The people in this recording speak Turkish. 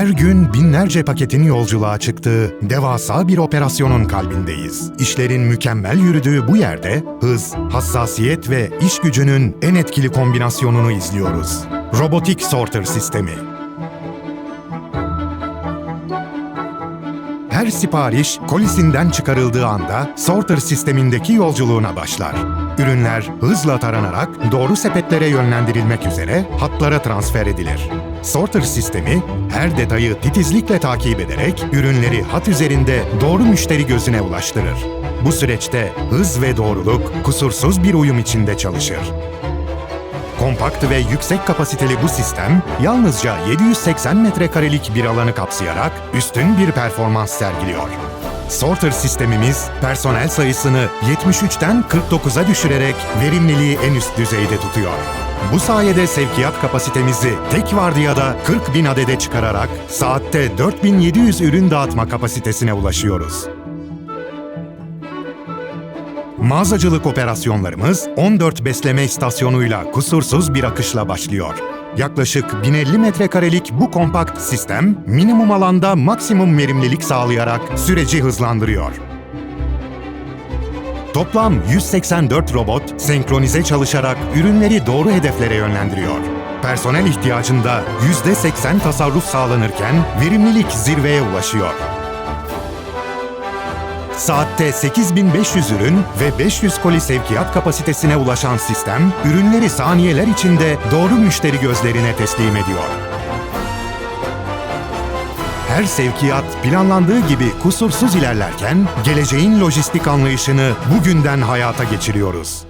Her gün binlerce paketin yolculuğa çıktığı devasa bir operasyonun kalbindeyiz. İşlerin mükemmel yürüdüğü bu yerde hız, hassasiyet ve iş gücünün en etkili kombinasyonunu izliyoruz. Robotik Sorter Sistemi. Her sipariş kolisinden çıkarıldığı anda sorter sistemindeki yolculuğuna başlar. Ürünler hızla taranarak doğru sepetlere yönlendirilmek üzere hatlara transfer edilir. Sorter sistemi her detayı titizlikle takip ederek ürünleri hat üzerinde doğru müşteri gözüne ulaştırır. Bu süreçte hız ve doğruluk kusursuz bir uyum içinde çalışır. Kompakt ve yüksek kapasiteli bu sistem yalnızca 780 metrekarelik bir alanı kapsayarak üstün bir performans sergiliyor. Sorter sistemimiz personel sayısını 73'ten 49'a düşürerek verimliliği en üst düzeyde tutuyor. Bu sayede sevkiyat kapasitemizi tek vardiyada 40 bin adede çıkararak saatte 4700 ürün dağıtma kapasitesine ulaşıyoruz. Mağazacılık operasyonlarımız 14 besleme istasyonuyla kusursuz bir akışla başlıyor. Yaklaşık 1050 metrekarelik bu kompakt sistem minimum alanda maksimum verimlilik sağlayarak süreci hızlandırıyor. Toplam 184 robot senkronize çalışarak ürünleri doğru hedeflere yönlendiriyor. Personel ihtiyacında %80 tasarruf sağlanırken verimlilik zirveye ulaşıyor. Saatte 8500 ürün ve 500 koli sevkiyat kapasitesine ulaşan sistem, ürünleri saniyeler içinde doğru müşteri gözlerine teslim ediyor. Her sevkiyat planlandığı gibi kusursuz ilerlerken, geleceğin lojistik anlayışını bugünden hayata geçiriyoruz.